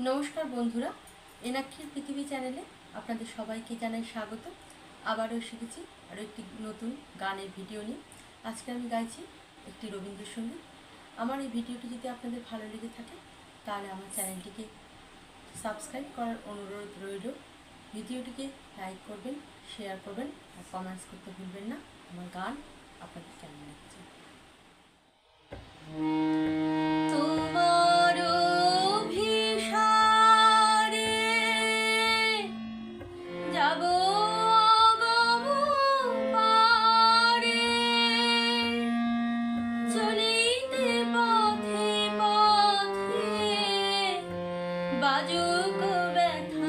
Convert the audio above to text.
নমস্কার বন্ধুরা, এনাক্ষীর পৃথিবী চ্যানেলে আপনাদের সবাইকে জানাই স্বাগত। আবারও শিখেছি আরও একটি নতুন গানের ভিডিও নিয়ে। আজকে আমি গাইছি একটি রবীন্দ্রসঙ্গীত। আমার এই ভিডিওটি যদি আপনাদের ভালো লেগে থাকে, তাহলে আমার চ্যানেলটিকে সাবস্ক্রাইব করার অনুরোধ রইল। ভিডিওটিকে লাইক করবেন, শেয়ার করবেন আর কমেন্টস করতে ভুলবেন না। আমার গান আপনাদের কেমন লাগছে? को बैठा